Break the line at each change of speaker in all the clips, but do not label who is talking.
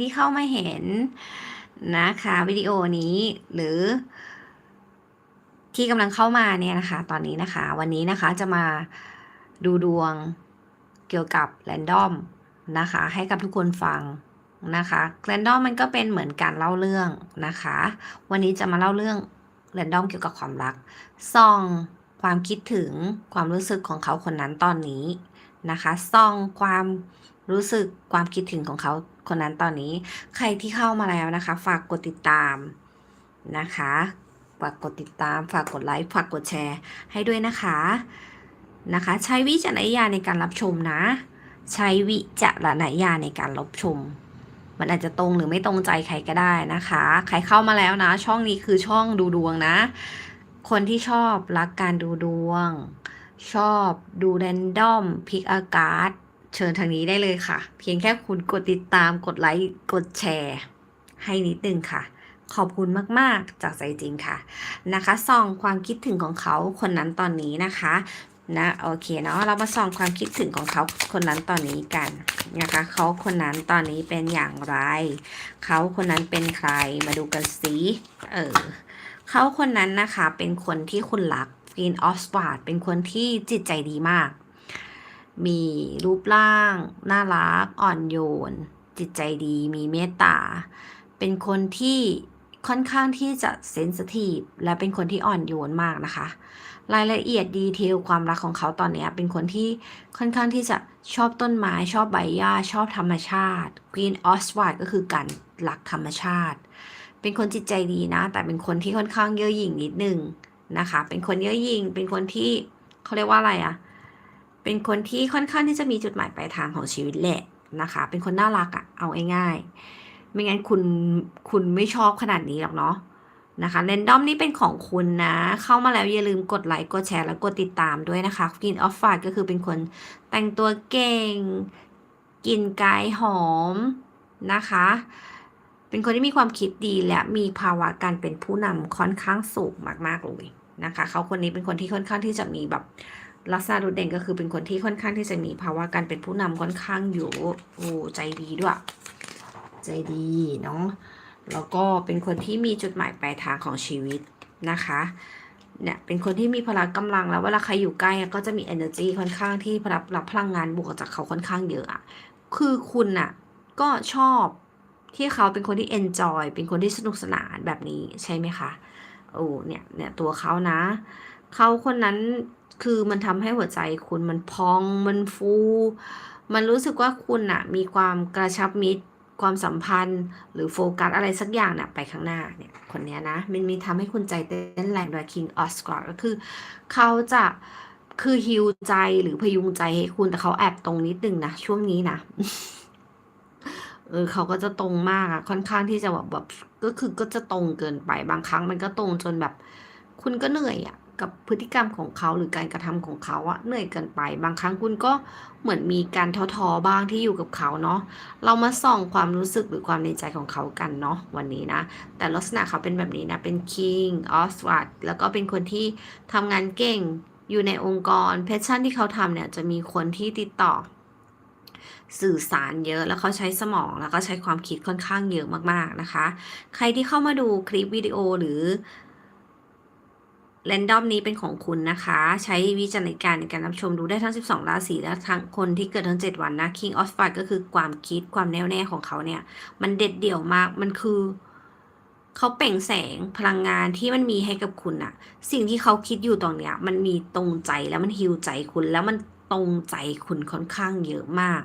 ที่เข้ามาเห็นนะคะวิดีโอนี้หรือที่กำลังเข้ามาเนี่ยนะคะ ตอนนี้นะคะ วันนี้นะคะจะมาดูดวงเกี่ยวกับแรนดอมนะคะ ให้กับทุกคนฟังนะคะแรนดอมมันก็เป็นเหมือนการเล่าเรื่องนะคะ วันนี้จะมาเล่าเรื่องแรนดอมเกี่ยวกับความรักส่องความคิดถึงความรู้สึกของเขาคนนั้นตอนนี้นะคะส่องความรู้สึกความคิดถึงของเขา คนนั้นตอนนี้ใครที่เข้ามาแล้วนะคะ ฝากกดติดตามนะคะฝากกดติดตาม ฝากกดไลค์ฝากกดแชร์ ให้ด้วยนะคะนะคะ ใช้วิจารณญาณในการรับชมนะ ใช้วิจารณญาณในการรับชม มันอาจจะตรงหรือไม่ตรงใจใครก็ได้นะคะ ใครเข้ามาแล้วนะ ช่องนี้คือช่องดูดวงนะ คนที่ชอบรักการดูดวง ชอบดูแรนดอมพิกอากาศ เชิญทางนี้ได้เลยค่ะ เพียงแค่คุณกดติดตามกดไลค์กดแชร์ ให้นิดนึงค่ะ ขอบคุณมากๆ จากใจจริงค่ะนะคะส่องความคิดถึงของเขาคนนั้นตอนนี้นะคะนะโอเคเนาะเรามาส่องความคิดถึงของเขาคนนั้นตอนนี้กันนะคะเขาคนนั้นตอนนี้เป็นอย่างไร เขาคนนั้นเป็นใครมาดูกันสิเออเขาคนนั้นนะคะเป็นคนที่คุณรักฟีนออสวาร์ดเป็นคนที่จิตใจดีมาก มีรูปร่าง น่ารัก อ่อนโยน จิตใจดี มีเมตตา เป็นคนที่ค่อนข้างที่จะเซนซิทีฟและเป็นคนที่อ่อนโยนมากนะคะ รายละเอียดดีเทลความรักของเขาตอนนี้เป็นคนที่ค่อนข้างที่จะชอบต้นไม้ ชอบใบหญ้า ชอบธรรมชาติ Green o s w a r d ก็คือการรักธรรมชาติ เป็นคนจิตใจดีนะ แต่เป็นคนที่ค่อนข้างเย่อหยิ่งนิดนึงนะคะ เป็นคนเย่อหยิ่งเป็นคนที่เขาเรียกว่าอะไรอะ เป็นคนที่ค่อนข้างที่จะมีจุดหมายปลายทางของชีวิตแหละนะคะ เป็นคนน่ารักอะเอาง่ายๆ ไม่งั้นคุณคุณไม่ชอบขนาดนี้หรอกเนาะนะคะเรนดอมนี่เป็นของคุณนะ เข้ามาแล้วอย่าลืมกดไลค์กดแชร์แล้วกดติดตามด้วยนะคะกินออฟฟาดก็คือเป็นคนแต่งตัวเก่ง กินกายหอมนะคะ เป็นคนที่มีความคิดดีและมีภาวะการเป็นผู้นำค่อนข้างสูงมากๆเลยนะคะเขาคนนี้เป็นคนที่ค่อนข้างที่จะมีแบบ ลักษณะโดดเด่นก็คือเป็นคนที่ค่อนข้างที่จะมีภาวะการเป็นผู้นำค่อนข้างอยู่โอ้ใจดีด้วย ใจดีเนาะแล้วก็เป็นคนที่มีจุดหมายปลายทางของชีวิตนะคะเนี่ยเป็นคนที่มีพลังกำลังแล้วเวลาใครอยู่ใกล้ก็จะมี energy ค่อนข้างที่รับรับพลังงานบวกจากเขาค่อนข้างเยอะอะคือคุณอะก็ชอบที่เขาเป็นคนที่ enjoy เป็นคนที่สนุกสนานแบบนี้ใช่ไหมคะโอ้เนี่ยเนี่ยตัวเขานะ เขาคนนั้นคือมันทำให้หัวใจคุณมันพองมันฟู มันรู้สึกว่าคุณอะมีความกระชับมิตร ความสัมพันธ์ หรือโฟกัสอะไรสักอย่างเนี่ยไปข้างหน้าเนี่ยคนเนี้ยนะ มันมีทำให้คุณใจเต้นแรงโดย King o s c a r ก็คือเขาจะคือฮิวใจหรือพยุงใจให้คุณแต่เขาแอบตรงนิดนึงนะช่วงนี้นะเออเขาก็จะตรงมากอะค่อนข้างที่จะแบบแบบก็คือก็จะตรงเกินไปบางครั้งมันก็ตรงจนแบบ คุณก็เหนื่อยอะ กับพฤติกรรมของเขาหรือการกระทำของเขาอะเหนื่อยเกินไป บางครั้งคุณก็เหมือนมีการท้อๆบ้างที่อยู่กับเขาเนาะเรามาส่องความรู้สึกหรือความในใจของเขากันเนาะวันนี้นะ แต่ลักษณะเขาเป็นแบบนี้นะเป็น King o s w a r d แล้วก็เป็นคนที่ทำงานเก่งอยู่ในองค์กรเพชชั่นที่เขาทำเนี่ยจะมีคนที่ติดต่อสื่อสารเยอะแล้วเขาใช้สมองแล้วก็ใช้ความคิดค่อนข้างเยอะมากๆนะคะ ใครที่เข้ามาดูคลิปวิดีโอหรือ เรนดอมนี้เป็นของคุณนะคะ ใช้วิจารณญาณในการรับชมดูได้ทั้ง 12 ราศีและทั้งคนที่เกิดทั้ง 7 วันนะ King of Fire ก็คือความคิดความแน่วแน่ของเขาเนี่ย มันเด็ดเดี่ยวมากมันคือ เขาเปล่งแสงพลังงานที่มันมีให้กับคุณอะสิ่งที่เขาคิดอยู่ตรงเนี้ย มันมีตรงใจแล้วมันฮิวใจคุณแล้วมันตรงใจคุณค่อนข้างเยอะมาก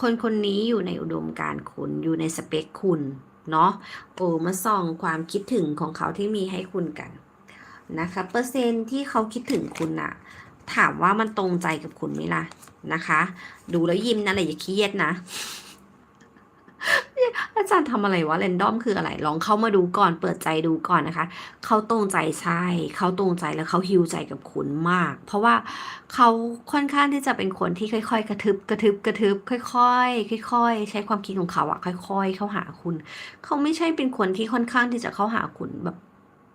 คนคนนี้อยู่ในอุดมการณ์คุณอยู่ในสเปคคุณเนาะโอ้มาส่องความคิดถึงของเขาที่มีให้คุณกัน นะคะ เปอร์เซ็นที่เขาคิดถึงคุณอะถามว่ามันตรงใจกับคุณไหมล่ะนะคะ ดูแล้วยิ้มนะอะไรอย่าเครียดนะอาจารย์ทำอะไรวะเรนดอมคืออะไร ลองเข้ามาดูก่อนเปิดใจดูก่อนนะคะ เขาตรงใจใช่เขาตรงใจแล้วเขาฮิวใจกับคุณมาก เพราะว่าเขาค่อนข้างที่จะเป็นคนที่ค่อยๆ กระทึบกระทึบกระทึบค่อยๆค่อยๆ ใช้ความคิดของเขาอะค่อย ๆ เข้าหาคุณ เขาไม่ใช่เป็นคนที่ค่อนข้างที่จะเข้าหาคุณแบบ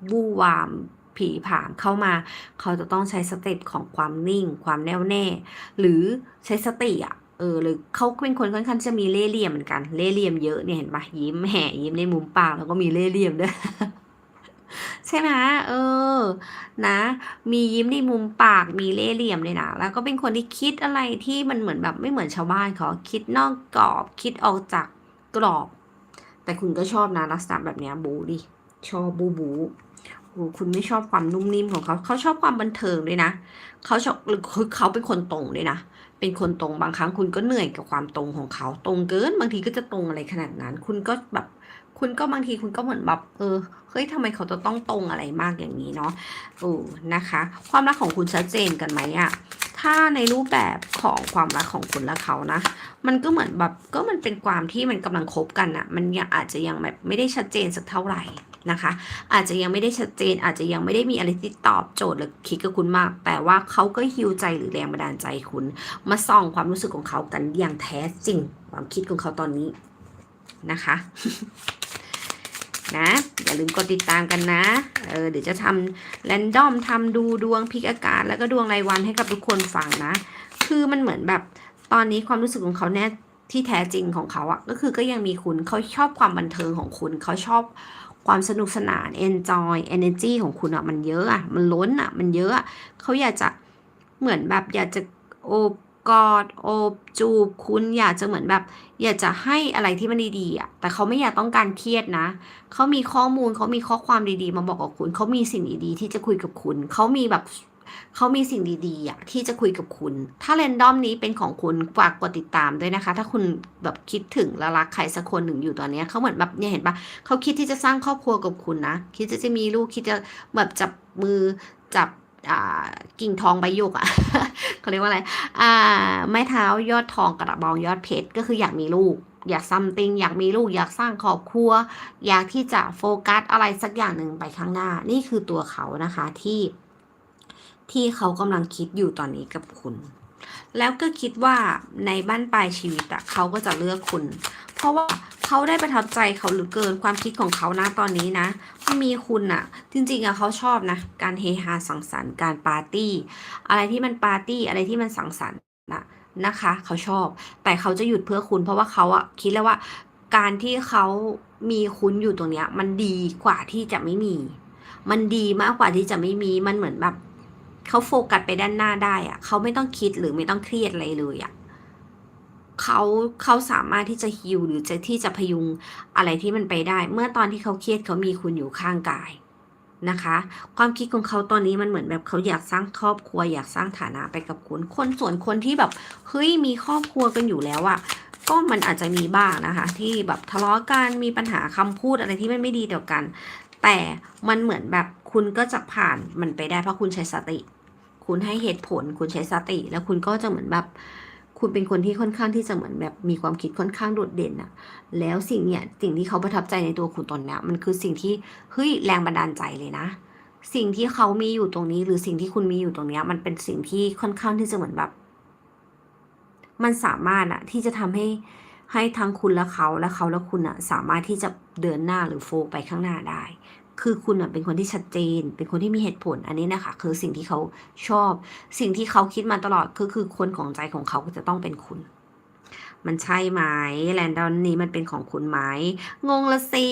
บูวาม ผีผามเข้ามา เขาจะต้องใช้สเต็ปของความนิ่ง ความแน่วแน่ หรือใช้สติอะเออหรือเขาเป็นคนค่อนข้างจะมีเล่ห์เหลี่ยมเหมือนกัน เล่ห์เหลี่ยมเยอะเนี่ยเห็นปะยิ้มแห่ยิ้มในมุมปากแล้วก็มีเล่ห์เหลี่ยมด้วยใช่ไหมเออ นะ มียิ้มในมุมปาก มีเล่ห์เหลี่ยมเลยนะ แล้วก็เป็นคนที่คิดอะไรที่มันเหมือนแบบไม่เหมือนชาวบ้านเขาคิดนอกกรอบ คิดออกจากกรอบ แต่คุณก็ชอบนะลักษณะแบบนี้บูดิ ชอบบูบู คุณไม่ชอบความนุ่มนิ่มของเขา เขาชอบความบันเทิงด้วยนะ เขาชอบหรือเขาเป็นคนตรงด้วยนะ เป็นคนตรงบางครั้งคุณก็เหนื่อยกับความตรงของเขา ตรงเกินบางทีก็จะตรงอะไรขนาดนั้น คุณก็แบบคุณก็บางทีคุณก็เหมือนแบบเออเฮ้ยทำไมเขาจะต้องตรงอะไรมากอย่างนี้เนาะโอ้นะคะ ความรักของคุณชัดเจนกันไหมอะถ้าในรูปแบบของความรักของคุณและเขานะ มันก็เหมือนแบบก็มันเป็นความที่มันกำลังคบกันอะมันยังอาจจะยังแบบไม่ได้ชัดเจนสักเท่าไหร่ นะคะ อาจจะยังไม่ได้ชัดเจน อาจจะยังไม่ได้มีอะไรที่ตอบโจทย์หรือคิดกับคุณมาก แต่ว่าเขาก็ฮิวใจหรือแรงบันดาลใจคุณ มาส่องความรู้สึกของเขากันอย่างแท้จริง ความคิดของเขาตอนนี้นะคะนะอย่าลืมกดติดตามกันนะ เออเดี๋ยวจะทำแรนดอมทำดูดวงพลิกอากาศ แล้วก็ดวงรายวันให้กับทุกคนฟังนะ คือมันเหมือนแบบตอนนี้ความรู้สึกของเขาแน่ที่แท้จริงของเขาอะก็คือก็ยังมีคุณเขาชอบความบันเทิงของคุณเขาชอบ ความสนุกสนาน enjoy energy ของคุณอะมันเยอะอะมันล้นอะมันเยอะอะเขาอยากจะเหมือนแบบอยากจะโอบกอดโอบจูบคุณอยากจะเหมือนแบบ อยากจะให้อะไรที่มันดีๆอะแต่เขาไม่อยากต้องการเครียดนะ เขามีข้อมูลเขามีข้อความดีๆ มาบอกกับคุณ เขามีสิ่งดีๆที่จะคุยกับคุณ เขามีแบบ เขามีสิ่งดีๆอะที่จะคุยกับคุณ ถ้าเรนดอมนี้เป็นของคุณฝากกดติดตามด้วยนะคะ ถ้าคุณแบบคิดถึงและรักใครสักคนหนึ่งอยู่ตอนนี้เขาเหมือนแบบเนี่ยเห็นปะเขาคิดที่จะสร้างครอบครัวกับคุณนะ คิดจะจะมีลูกคิดจะแบบจับมือจับกิ่งทองใบหยกอะเขาเรียกว่าอะไรอ่าไม้เท้ายอดทองกระบองยอดเพชรก็คืออยากมีลูก อยากซัมติงอยากมีลูก อยากสร้างครอบครัว อยากที่จะโฟกัสอะไรสักอย่างหนึ่งไปข้างหน้า นี่คือตัวเขานะคะที่ ที่เขากำลังคิดอยู่ตอนนี้กับคุณ แล้วก็คิดว่าในบ้านปลายชีวิตอะเขาก็จะเลือกคุณ เพราะว่าเขาได้ประทับใจเขาหรือเกินความคิดของเขานะตอนนี้นะมีคุณอะจริงๆอะเขาชอบนะ การเฮฮาสังสรรค์การปาร์ตี้ อะไรที่มันปาร์ตี้อะไรที่มันสังสรรค์นะนะคะ เขาชอบ แต่เขาจะหยุดเพื่อคุณ เพราะว่าเขาอะคิดแล้วว่าการที่เขามีคุณอยู่ตรงเนี้ย มันดีกว่าที่จะไม่มี มันดีมากกว่าที่จะไม่มีมันเหมือนแบบ เขาโฟกัสไปด้านหน้าได้อะเขาไม่ต้องคิดหรือไม่ต้องเครียดอะไรเลยอะเขาเขาสามารถที่จะฮิวหรือจะที่จะพยุงอะไรที่มันไปได้ เมื่อตอนที่เขาเครียดเขามีคุณอยู่ข้างกายนะคะ ความคิดของเขาตอนนี้มันเหมือนแบบเขาอยากสร้างครอบครัว อยากสร้างฐานะไปกับคุณ คนส่วนคนที่แบบเฮ้ยมีครอบครัวกันอยู่แล้วอะก็มันอาจจะมีบ้างนะคะ ที่แบบทะเลาะกันมีปัญหาคำพูดอะไรที่มันไม่ดีต่อกัน แต่มันเหมือนแบบคุณก็จะผ่านมันไปได้เพราะคุณใช้สติ คุณให้เหตุผล คุณใช้สติ แล้วคุณก็จะเหมือนแบบ คุณเป็นคนที่ค่อนข้างที่จะเหมือนแบบมีความคิดค่อนข้างโดดเด่นอะแล้วสิ่งเนี้ยสิ่งที่เขาประทับใจในตัวคุณตอนเนี้ยมันคือสิ่งที่เฮ้ยแรงบันดาลใจเลยนะ สิ่งที่เขามีอยู่ตรงนี้ หรือสิ่งที่คุณมีอยู่ตรงเนี้ยมันเป็นสิ่งที่ค่อนข้างที่จะเหมือนแบบ มันสามารถอะที่จะทำให้ให้ทั้งคุณและเขาและเขาและคุณอะสามารถที่จะเดินหน้าหรือโฟไปข้างหน้าได้ คือคุณเป็นคนที่ชัดเจน เป็นคนที่มีเหตุผลอันนี้นะคะ คือสิ่งที่เขาชอบ สิ่งที่เขาคิดมาตลอดก็คือคนของใจของเขาจะต้องเป็นคุณ มันใช่ไหมแลนดอนนี้มันเป็นของคุณไหมงงละสิ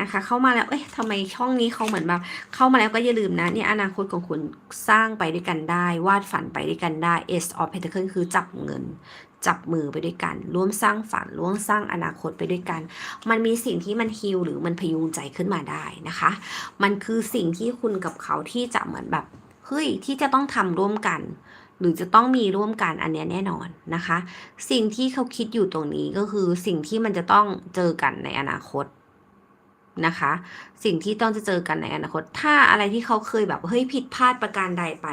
นะคะ เข้ามาแล้วเอ้ยทำไมช่องนี้เขาเหมือนแบบเข้ามาแล้วก็อย่าลืมนะเนี่ยอนาคตของคุณสร้างไปด้วยกันได้ วาดฝันไปด้วยกันได้ S of Pentacle คือจับเงินจับมือไปด้วยกัน ร่วมสร้างฝัน ร่วมสร้างอนาคตไปด้วยกัน มันมีสิ่งที่มันฮิลหรือมันพยุงใจขึ้นมาได้นะคะ มันคือสิ่งที่คุณกับเขาที่จะเหมือนแบบ เฮ้ย ที่จะต้องทำร่วมกัน หรือจะต้องมีร่วมกันอันเนี้ยแน่นอนนะคะ สิ่งที่เขาคิดอยู่ตรงนี้ก็คือสิ่งที่มันจะต้องเจอกันในอนาคตนะคะ สิ่งที่ต้องจะเจอกันในอนาคต ถ้าอะไรที่เขาเคยแบบเฮ้ยผิดพลาดประการใดไป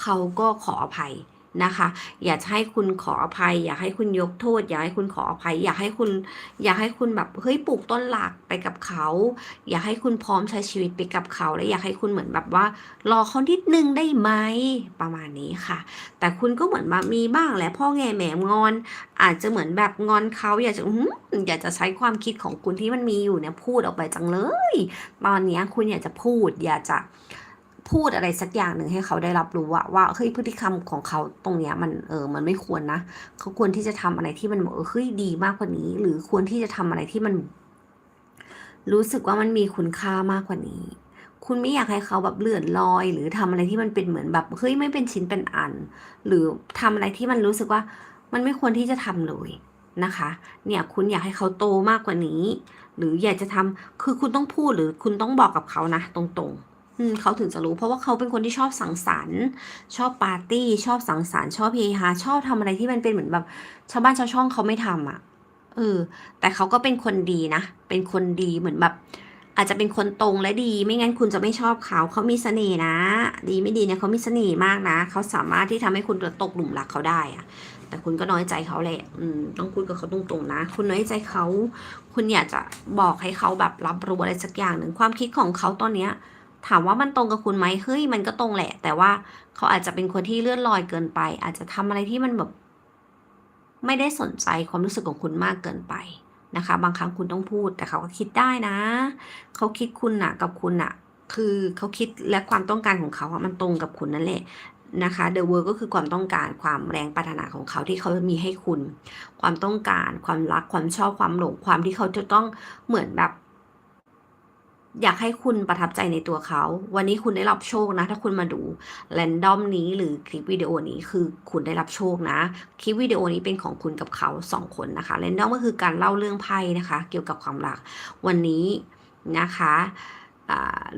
เขาก็ขออภัย นะคะ อยากให้คุณขออภัย อยากให้คุณยกโทษ อยากให้คุณขออภัย อยากให้คุณ อยากให้คุณแบบเฮ้ยปลูกต้นหลักไปกับเขา อยากให้คุณพร้อมใช้ชีวิตไปกับเขา และอยากให้คุณเหมือนแบบว่า รอเขานิดนึงได้ไหมประมาณนี้ค่ะ แต่คุณก็เหมือนแบบมีบ้างแหละพ่อแง่แหมงอน อาจจะเหมือนแบบงอนเขาอยากจะอยากจะใช้ความคิดของคุณที่มันมีอยู่เนี่ยพูดออกไปจังเลย ตอนนี้คุณอยากจะพูด อยากจะ พูดอะไรสักอย่างหนึ่งให้เขาได้รับรู้ว่าว่าเฮ้ยพฤติกรรมของเขาตรงเนี้ยมันเออมันไม่ควรนะ เขาควรที่จะทำอะไรที่มันเออเฮ้ยดีมากกว่านี้ หรือควรที่จะทำอะไรที่มัน รู้สึกว่ามันมีคุณค่ามากกว่านี้ คุณไม่อยากให้เขาแบบเลื่อนลอย หรือทำอะไรที่มันเป็นเหมือนแบบเฮ้ยไม่เป็นชิ้นเป็นอัน หรือทำอะไรที่มันรู้สึกว่า มันไม่ควรที่จะทำเลยนะคะ เนี่ยคุณอยากให้เขาโตมากกว่านี้ หรืออยากจะทำคือคุณต้องพูดหรือคุณต้องบอกกับเขานะ ตรงๆ เขาถึงจะรู้ เพราะว่าเขาเป็นคนที่ชอบสังสรรค์ ชอบปาร์ตี้ ชอบสังสรรค์ ชอบเฮฮาชอบทำอะไรที่มันเป็นเหมือนแบบชาวบ้านชาวช่องเขาไม่ทำอะเออ แต่เขาก็เป็นคนดีนะ เป็นคนดีเหมือนแบบ อาจจะเป็นคนตรงและดี ไม่งั้นคุณจะไม่ชอบเขา เขามีเสน่ห์นะ ดีไม่ดีเนี่ยเขามีเสน่ห์มากนะ เขาสามารถที่ทำให้คุณตกหลุมรักเขาได้อะแต่คุณก็น้อยใจเขาแหละอืมต้องพูดกับเขาตรงๆนะ คุณน้อยใจเขา คุณอยากจะบอกให้เขาแบบรับรู้อะไรสักอย่างหนึ่งความคิดของเขาตอนเนี้ย ถามว่ามันตรงกับคุณไหมเฮ้ยมันก็ตรงแหละ แต่ว่าเขาอาจจะเป็นคนที่เลื่อนลอยเกินไป อาจจะทำอะไรที่มันแบบไม่ได้สนใจความรู้สึกของคุณมากเกินไปนะคะ บางครั้งคุณต้องพูด แต่เขาก็คิดได้นะ เขาคิดคุณน่ะกับคุณน่ะคือเขาคิดและความต้องการของเขาอะมันตรงกับคุณนั่นแหละนะคะ The World ก็คือความต้องการความแรงปรารถนาของเขาที่เขามีให้คุณ ความต้องการความรักความชอบความหลงความที่เขาจะต้องเหมือนแบบ อยากให้คุณประทับใจในตัวเขา วันนี้คุณได้รับโชคนะ ถ้าคุณมาดูแรนดอมนี้หรือคลิปวิดีโอนี้คือคุณได้รับโชคนะ คลิปวิดีโอนี้เป็นของคุณกับเขาสองคนนะคะแรนดอมก็คือการเล่าเรื่องไพ่นะคะ เกี่ยวกับความรัก วันนี้นะคะ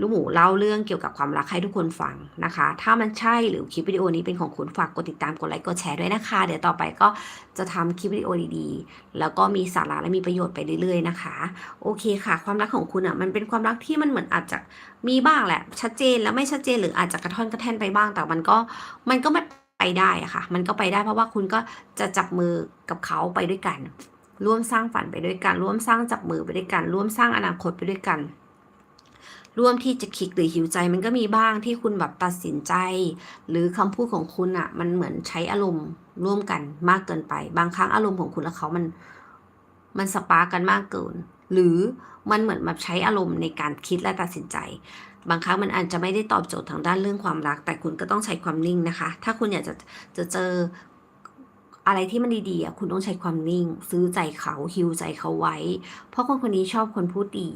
ลูกหมูเล่าเรื่องเกี่ยวกับความรักให้ทุกคนฟังนะคะ ถ้ามันใช่หรือคลิปวิดีโอนี้เป็นของคุณฝากกดติดตามกดไลค์กดแชร์ด้วยนะคะ เดี๋ยวต่อไปก็จะทำคลิปวิดีโอดีๆ แล้วก็มีสาระและมีประโยชน์ไปเรื่อยๆนะคะ โอเคค่ะ ความรักของคุณอะมันเป็นความรักที่มันเหมือนอาจจะมีบ้างแหละ ชัดเจนแล้วไม่ชัดเจนหรืออาจจะกระท่อนกระแท่นไปบ้าง แต่มันก็มันก็ไม่ไปได้อะค่ะ มันก็ไปได้เพราะว่าคุณก็จะจับมือกับเขาไปด้วยกัน ร่วมสร้างฝันไปด้วยกัน ร่วมสร้างจับมือไปด้วยกัน ร่วมสร้างอนาคตไปด้วยกัน ร่วมที่จะคลิกหรือหิวใจมันก็มีบ้างที่คุณแบบตัดสินใจ หรือคำพูดของคุณอะมันเหมือนใช้อารมณ์ร่วมกันมากเกินไป บางครั้งอารมณ์ของคุณและเขามันมันสปาร์กกันมากเกิน หรือมันเหมือนแบบใช้อารมณ์ในการคิดและตัดสินใจ บางครั้งมันอาจจะไม่ได้ตอบโจทย์ทางด้านเรื่องความรัก แต่คุณก็ต้องใช้ความนิ่งนะคะ ถ้าคุณอยากจะจะเจออะไรที่มันดีๆคุณต้องใช้ความนิ่ง ซื้อใจเขาฮิวใจเขาไว้ เพราะคนคนนี้ชอบคนพูดดี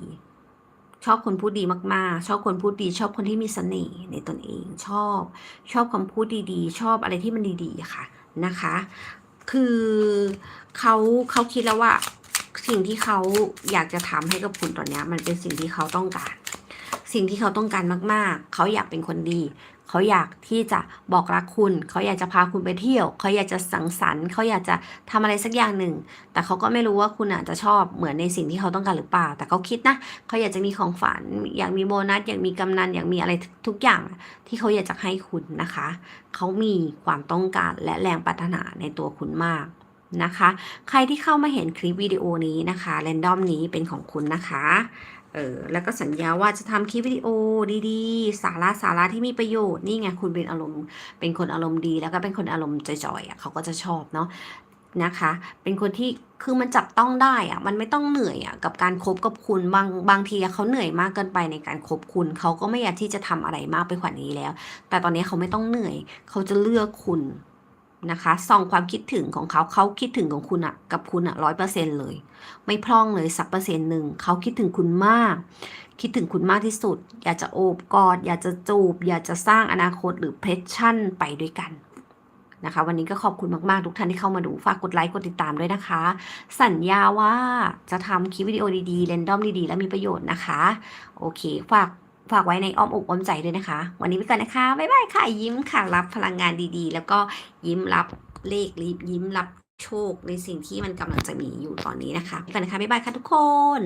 ชอบคนพูดดีมากๆ ชอบคนพูดดี ชอบคนที่มีเสน่ห์ในตนเองชอบ ชอบคำพูดดีๆ ชอบอะไรที่มันดีๆค่ะนะคะ คือเขาเขาคิดแล้วว่าสิ่งที่เขาอยากจะทำให้กับคุณตอนนี้มันเป็นสิ่งที่เขาต้องการ สิ่งที่เขาต้องการมากๆ เขาอยากเป็นคนดี เขาอยากที่จะบอกรักคุณ เขาอยากจะพาคุณไปเที่ยว เขาอยากจะสังสรรค์เขาอยากจะทำอะไรสักอย่างหนึ่ง แต่เขาก็ไม่รู้ว่าคุณอาจจะชอบเหมือนในสิ่งที่เขาต้องการหรือเปล่า แต่เขาคิดนะ เขาอยากจะมีของฝัน อยากมีโบนัส อยากมีกำนัน อยากมีอะไรทุกอย่าง ที่เขาอยากจะให้คุณนะคะ เขามีความต้องการและแรงปรารถนาในตัวคุณมากนะคะ ใครที่เข้ามาเห็นคลิปวิดีโอนี้นะคะแรนดอมนี้เป็นของคุณนะคะ เออแล้วก็สัญญาว่าจะทำคลิปวิดีโอดีๆ สาระสาระที่มีประโยชน์นี่ไงคุณเป็นอารมณ์ เป็นคนอารมณ์ดีแล้วก็เป็นคนอารมณ์จอยๆอะเขาก็จะชอบเนาะนะคะ เป็นคนที่คือมันจับต้องได้อะมันไม่ต้องเหนื่อยอะกับการคบกับคุณบางบางทีเขาเหนื่อยมากเกินไปในการคบคุณเขาก็ไม่อยากที่จะทำอะไรมากไปกว่านี้แล้ว แต่ตอนนี้เขาไม่ต้องเหนื่อย เขาจะเลือกคุณ นะคะส่องความคิดถึงของเขาเขาคิดถึงของคุณอะกับคุณอะร้อยเปอร์เซ็นเลย ไม่พร่องเลยสักเปอร์เซ็นต์หนึ่งเขาคิดถึงคุณมาก คิดถึงคุณมากที่สุด อยากจะโอบกอด อยากจะจูบ อยากจะสร้างอนาคตหรือเพชชั่นไปด้วยกันนะคะ วันนี้ก็ขอบคุณมาก ๆ ทุกท่านที่เข้ามาดู ฝากกดไลค์ กดติดตามด้วยนะคะ สัญญาว่าจะทำคลิปวิดีโอดี ๆ เรนดอมดี ๆ และมีประโยชน์นะคะ โอเค ฝาก ฝากไว้ในอ้อมอกอ้อมใจด้วยนะคะ วันนี้ไปก่อนนะคะ บ๊ายบายค่ะ ยิ้มค่ะ รับพลังงานดีๆ แล้วก็ยิ้มรับเลขรีบยิ้มรับโชคในสิ่งที่มันกำลังจะมีอยู่ตอนนี้นะคะไปก่อนนะคะ บ๊ายบายค่ะทุกคน